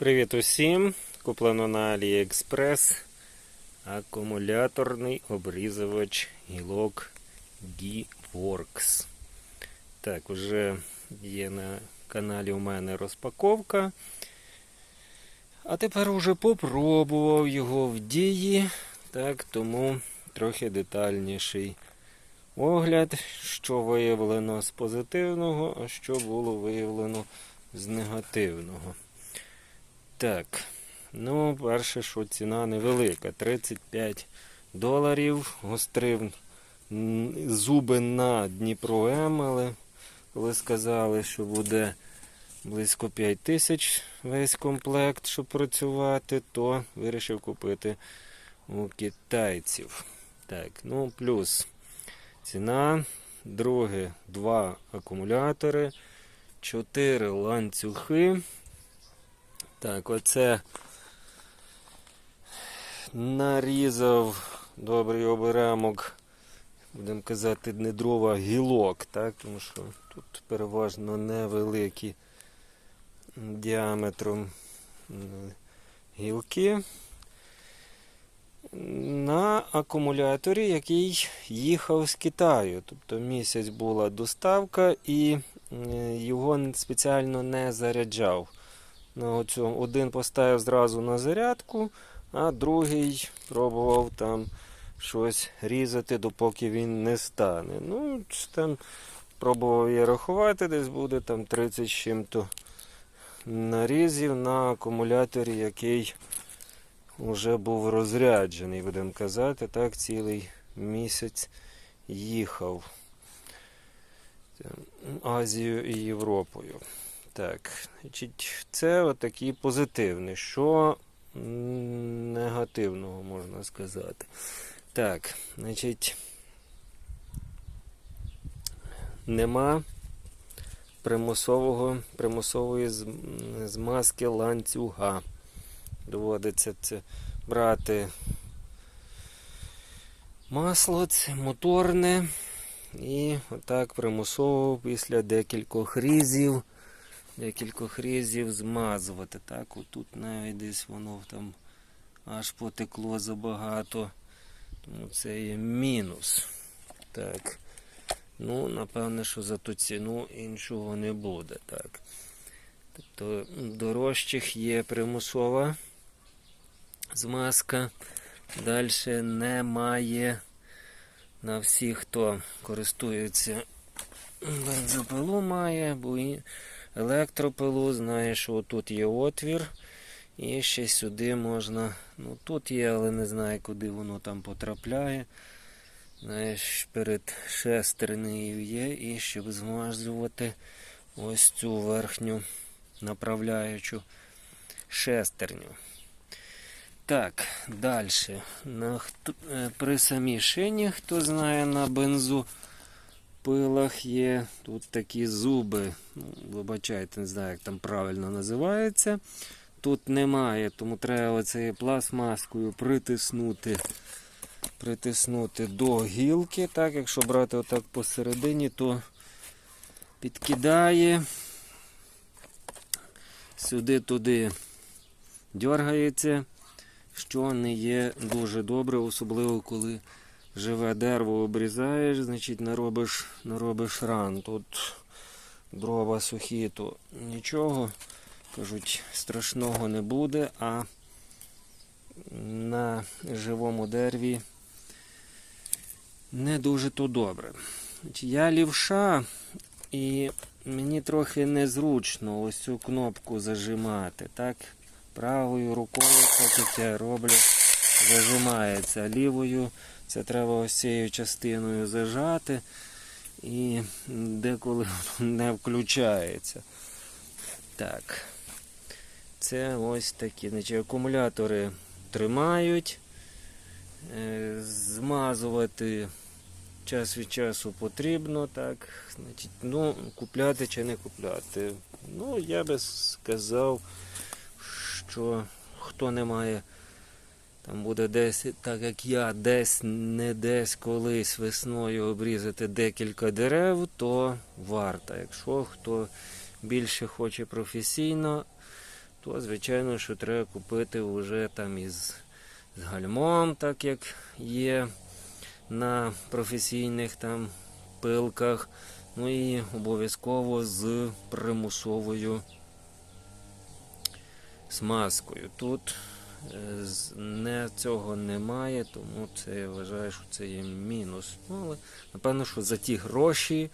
Привіт усім! Куплено на AliExpress акумуляторний обрізувач гілок G-Works. Так, вже є на каналі у мене розпаковка. А тепер уже попробував його в дії, так, тому трохи детальніший огляд, що виявлено з позитивного, а що було виявлено з негативного. Так, ну, перше, що ціна невелика. 35 доларів. Гострив зуби на Дніпро М, але коли сказали, що буде близько 5 тисяч весь комплект, щоб працювати, то вирішив купити у китайців. Так, ну, плюс ціна. Друге, два акумулятори, 4 ланцюги. Так, оце нарізав добрий оберемок, будемо казати, не дрова, гілок, так, тому що тут переважно невеликі діаметром гілки. На акумуляторі, який їхав з Китаю. Тобто місяць була доставка і його спеціально не заряджав. Оцю, один поставив зразу на зарядку, а другий пробував там щось різати, допоки він не стане. Ну, там пробував я рахувати, десь буде там 30 з чим-то нарізів на акумуляторі, який вже був розряджений, будемо казати, так, цілий місяць їхав Азією і Європою. Так, значить, це отакий позитивний. Що негативного можна сказати? Так, значить, нема примусового, примусової змазки ланцюга. Доводиться це брати масло, це моторне. І отак примусово після декількох різів декількох різів змазувати. Так, отут навіть десь воно там аж потекло забагато. Тому це є мінус. Так. Ну, напевне, що за ту ціну іншого не буде. Так. Тобто дорожчих є примусова змазка. Далі немає на всіх, хто користується бензопилу має, бо електропилу, знає, що тут є отвір. І ще сюди можна. Ну тут є, але не знаю, куди воно там потрапляє. Знаєш, перед шестернею є, і щоб змазувати ось цю верхню направляючу шестерню. Так, далі. Е, при самій шині, хто знає на бензу пилах є тут такі зуби. Ну, вибачайте, не знаю, як там правильно називається. Тут немає, тому треба оцею пластмаскою притиснути, притиснути до гілки. Так, якщо брати отак посередині, то підкидає. Сюди-туди дергається, що не є дуже добре, особливо коли живе дерево обрізаєш, значить наробиш, наробиш ран. Тут дрова сухі, то нічого, кажуть, страшного не буде, а на живому дереві не дуже то добре. Я лівша і мені трохи незручно ось цю кнопку зажимати. Так, правою рукою, так як я роблю, зажимається, лівою це треба ось цією частиною зажати і деколи не включається. Так. Це ось такі. Значить, акумулятори тримають. Е, Змазувати час від часу потрібно, так. Значить, ну, купляти чи не купляти. Ну, я би сказав, що хто не має там буде десь, так як я, десь не десь колись весною обрізати декілька дерев, то варто. Якщо хто більше хоче професійно, то звичайно, що треба купити вже там із з гальмом, так як є на професійних там пилках. Ну і обов'язково з примусовою смазкою. Тут не, цього немає, тому це я вважаю, що це є мінус. Ну, але напевно, що за ті гроші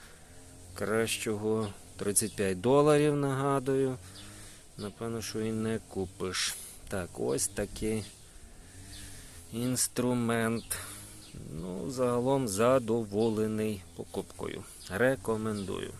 кращого 35 доларів, нагадую. Напевно, що і не купиш. Так, ось такий інструмент. Ну, загалом задоволений покупкою. Рекомендую.